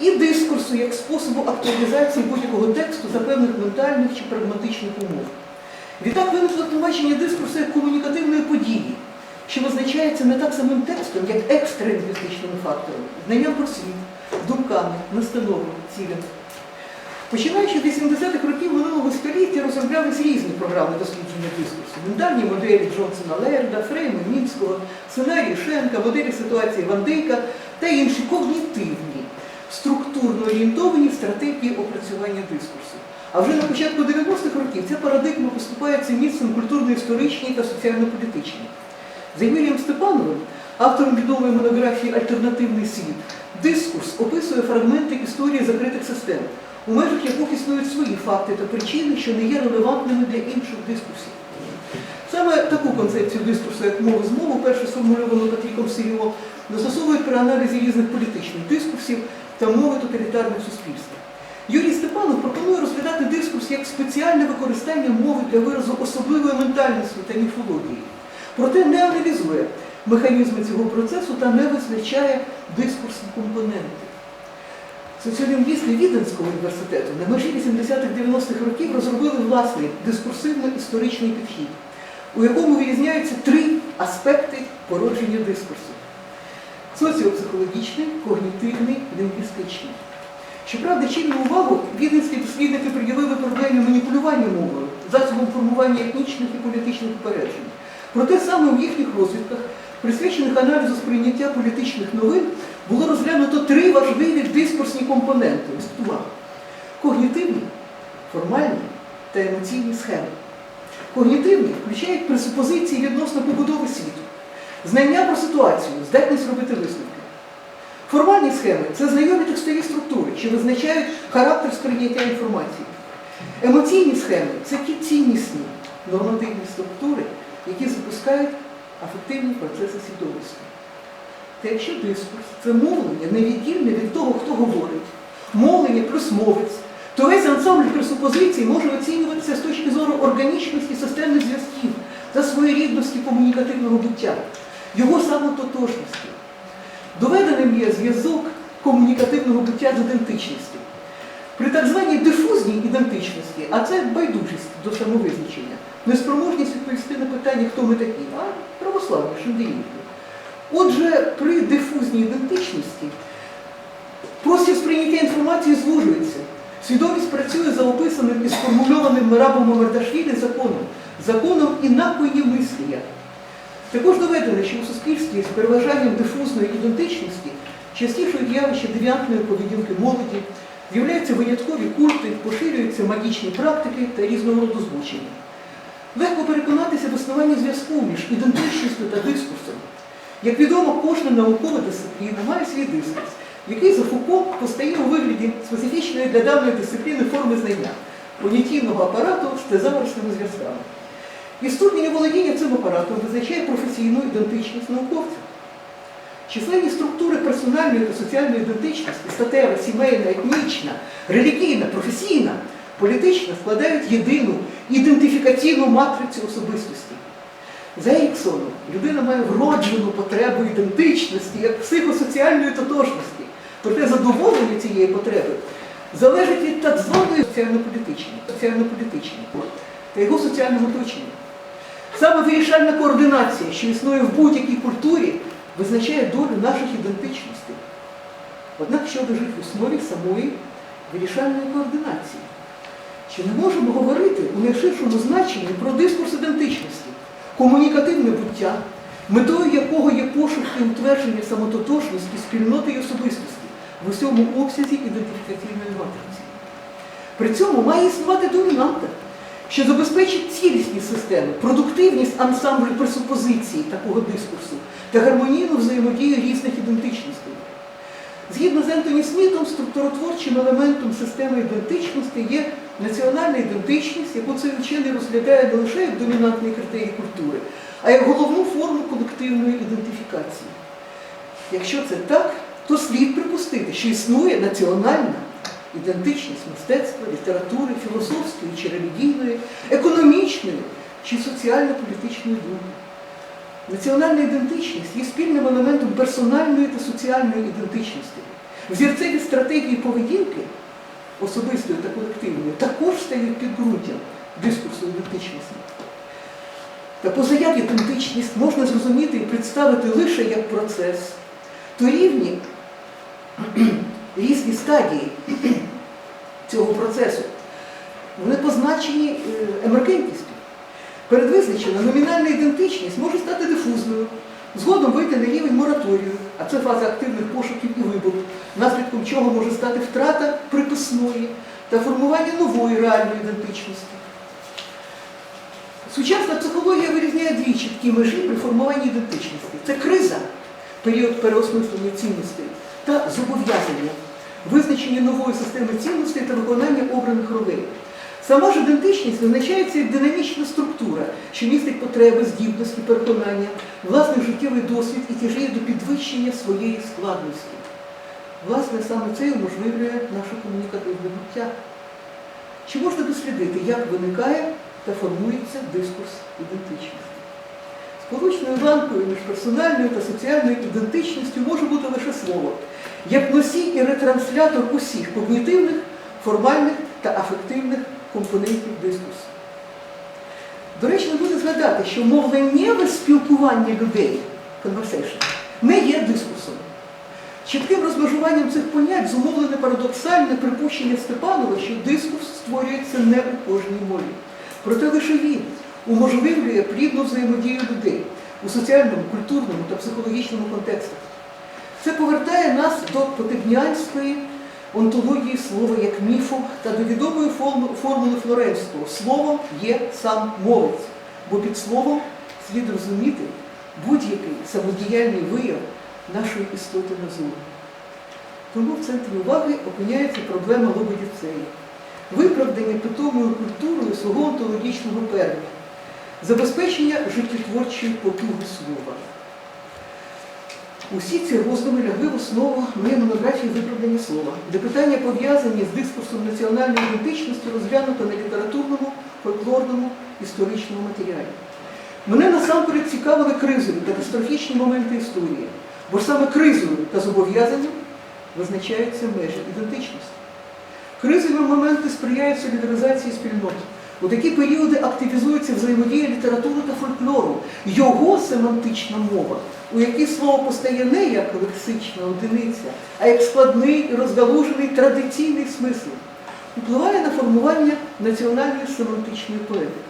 і дискурсу як способу актуалізації будь-якого тексту за певних ментальних чи прагматичних умов. Відтак виникло тлумачення дискурсу як комунікативної події, що визначається не так самим текстом, як екстралінгвістичними факторами, знанням про світ, думками, настановами, цілями. Починаючи з 80-х років минулого століття розроблялись різні програми дослідження дискурсу. Ментальні моделі Джонсона Лерда, Фрейма Мінського, сценарії Шенка, моделі ситуації Ван Дейка та інші когнітивні, структурно орієнтовані стратегії опрацювання дискурсу. А вже на початку 90-х років ця парадигма поступається місцем культурно-історичній та соціально-політичній. За Юрієм Степановим, автором відомої монографії Альтернативний світ, дискурс описує фрагменти історії закритих систем, у межах яких існують свої факти та причини, що не є релевантними для інших дискурсів. Саме таку концепцію дискурсу, як мови з мову, перше сформульовано Патріком Сиріо, застосовують при аналізі різних політичних дискурсів та мови тоталітарних суспільств. Юрій Степанов пропонує розглядати дискурс як спеціальне використання мови для виразу особливої ментальності та міфології. Проте не аналізує механізми цього процесу та не визначає дискурсні компоненти. Соціолінгвісти Віденського університету на межі 80-х-90-х років розробили власний дискурсивно-історичний підхід, у якому вирізняються три аспекти породження дискурсу: соціопсихологічний, когнітивний, лінгвістичний. Щоправда, чинну увагу віденські дослідники приділили проблемі маніпулювання мовою, засобом формування етнічних і політичних упереджень. Проте саме в їхніх розвідках, присвячених аналізу сприйняття політичних новин, було розглянуто три важливі дискурсні компоненти ось когнітивні, формальні та емоційні схеми. Когнітивні включають пресупозиції відносно побудови світу, знання про ситуацію, здатність робити висновки. Формальні схеми це знайомі текстові структури, що визначають характер сприйняття інформації. Емоційні схеми це ті ціннісні нормативні структури, які запускають афективні процеси свідомості. Та якщо дискурс це мовлення невіддільне від того, хто говорить, мовлення плюс мовець, то весь ансамбль пресупозицій може оцінюватися з точки зору органічності системних зв'язків та своєрідності комунікативного буття, його самототожності. Доведеним є зв'язок комунікативного буття з ідентичністю. При так званій дифузній ідентичності, а це байдужість до самовизначення, неспроможність відповісти на питання, хто ми такі, а православні шандеївки. Отже, при дифузній ідентичності простір сприйняття інформації звужується. Свідомість працює за описаним і сформульованим Мирабом Мамардашвілі законом, законом інакої мислія. Також доведено, що у суспільстві з переважанням дифузної ідентичності частішою явище девіантної поведінки молоді, з'являються виняткові культи, поширюються магічні практики та різного роду збучення. Легко переконатися в існуванні зв'язку між ідентичністю та дискурсом. Як відомо, кожна наукова дисципліна має свій дискурс, який за Фуко постає у вигляді специфічної для даної дисципліни форми знання, понятійного апарату з тезаворськими зв'язками. І ступінь володіння цим апаратом визначає професійну ідентичність науковця. Численні структури персональної та соціальної ідентичності, статева, сімейна, етнічна, релігійна, професійна, політична складають єдину ідентифікаційну матрицю особистості. За Еріксоном, людина має вроджену потребу ідентичності як психосоціальної тотожності. Проте задоволення цієї потреби залежить від так званої соціально-політичної, соціально-політичної та його соціального оточення. Саме вирішальна координація, що існує в будь-якій культурі, визначає долю наших ідентичностей. Однак, що лежить в основі самої вирішальної координації? Чи не можемо говорити у найширшому значенні про дискурс ідентичності, комунікативне буття, метою якого є пошук і утвердження самототожності, спільноти і особистості в усьому обсязі ідентифікаційної матриці? При цьому має існувати домінанта, що забезпечить цілісність системи, продуктивність ансамблю пресупозицій такого дискурсу та гармонійну взаємодію різних ідентичностей. Згідно з Ентоні Смітом, структуротворчим елементом системи ідентичності є національна ідентичність, яку цей вчений розглядає не лише як домінантний критерій культури, а як головну форму колективної ідентифікації. Якщо це так, то слід припустити, що існує національна ідентичність мистецтва, літератури, філософської чи релігійної, економічної чи соціально-політичної думки. Національна ідентичність є спільним елементом персональної та соціальної ідентичності. Взірцеві стратегії поведінки, особистої та колективної, також стають підґрунтям дискурсу ідентичності. Та позаяк ідентичність можна зрозуміти і представити лише як процес, то рівні різні стадії цього процесу, вони позначені е, емергентністю. Передвизначена номінальна ідентичність може стати дифузною, згодом вийти на рівень мораторію, а це фаза активних пошуків і вибору, наслідком чого може стати втрата приписної та формування нової реальної ідентичності. Сучасна психологія вирізняє дві чіткі межі при формуванні ідентичності. Це криза, період переосмислення цінностей, та зобов'язання, визначення нової системи цінностей та виконання обраних ролей. Сама ж ідентичність визначається як динамічна структура, що містить потреби, здібності, переконання, власний життєвий досвід і тяжіє до підвищення своєї складності. Власне, саме це і уможливлює наше комунікативне буття. Чи можна дослідити, як виникає та формується дискурс ідентичності? Сполучною ланкою між персональною та соціальною ідентичністю може бути лише слово, як носій і ретранслятор усіх когнітивних, формальних та афективних компонентів дискурсу. Доречно буде згадати, що мовленнєве спілкування людей conversation, не є дискурсом. Чітким розмежуванням цих понять зумовлене парадоксальне припущення Степанова, що дискурс створюється не у кожній мові. Проте лише він уможливлює плідну взаємодію людей у соціальному, культурному та психологічному контекстах. Це повертає нас до потебнянської онтології слова як міфу та до відомої формули Флоренського словом є сам мовець, бо під словом слід розуміти будь-який самодіяльний вияв нашої істоти на назовні. Тому в центрі уваги опиняється проблема лободіцеї, виправдання питомою культурою свого онтологічного первня, забезпечення життєтворчої потуги слова. Усі ці роздуми лягли в основу моєї монографії виправдання слова, де питання пов'язані з дискурсом національної ідентичності розглянуто на літературному, фольклорному, історичному матеріалі. Мене насамперед цікавили кризові катастрофічні моменти історії, бо саме кризою та зобов'язанням визначаються межі ідентичності. Кризові моменти сприяють солідаризації спільнот. У такі періоди активізується взаємодія літератури та фольклору, його семантична мова, у якій слово постає не як лексична одиниця, а як складний і розгалужений традиційний смисл, впливає на формування національної семантичної поетики.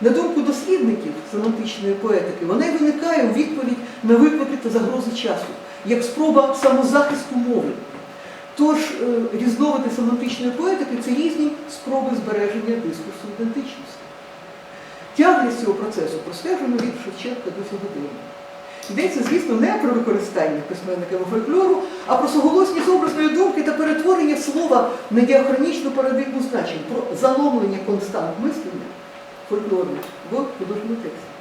На думку дослідників семантичної поетики, вона й виникає у відповідь на виклики та загрози часу, як спроба самозахисту мови. Тож е, різновиди семантичної поетики це різні спроби збереження дискурсу ідентичності. Тяглість цього процесу простежено від Шевченка до сьогодення. Йдеться, звісно, не про використання письменниками фольклору, а про суголосність образної думки та перетворення слова на діахронічну парадигму значень, про заломлення констант мислення фольклорних в художньому тексті.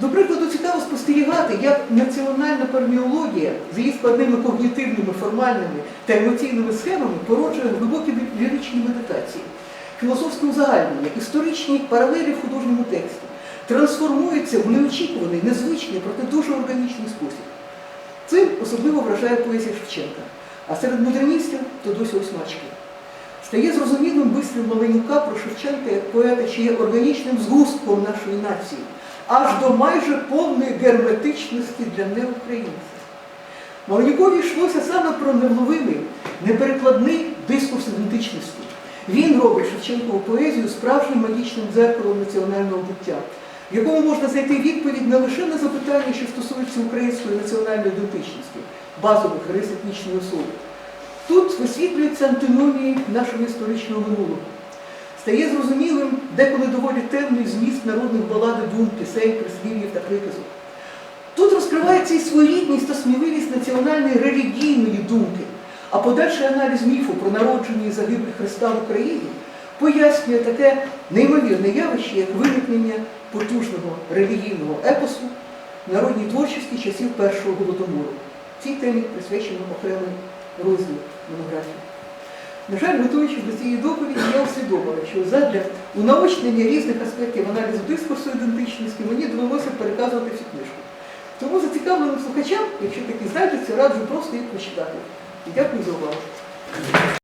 До прикладу, цікаво спостерігати, як національна парміологія з її складними когнітивними, формальними та емоційними схемами породжує глибокі ліричні медитації, філософське узагальнення, історичні паралелі в художньому тексті, трансформуються в неочікуваний, незвичний, проте дуже органічний спосіб. Цим особливо вражає поезія Шевченка, а серед модерністів то досі осмачки. Стає зрозумілим вислів Маленюка про Шевченка як поета, що є органічним згустком нашої нації, аж до майже повної герметичності для неукраїнців. Маленюкові йшлося саме про невловимий, неперекладний дискурс ідентичності. Він робить Шевченкову поезію справжнім магічним дзеркалом національного буття, в якому можна знайти відповідь не лише на запитання, що стосуються української національної ідентичності, базових рис етнічної особи. Тут висвітлюються антиномії нашого історичного минулого. Стає зрозумілим, деколи доволі темний зміст народних балад, дум, пісень, прислів'їв та приказок. Тут розкривається і своєрідність та сміливість національної релігійної думки, а подальший аналіз міфу про народження і загибель Христа в Україні пояснює таке неймовірне явище, як виникнення потужного релігійного епосу народній творчості часів Першого Голодомору. Цій темі присвячено окремий розділ монографії. На жаль, готуючись до цієї доповіді, я усвідомила, що задля унаочнення різних аспектів аналізу дискурсу ідентичності мені довелося переказувати всю книжку. Тому зацікавленим слухачам, якщо такі знайдуться, раджу просто їх прочитати. Дякую за увагу.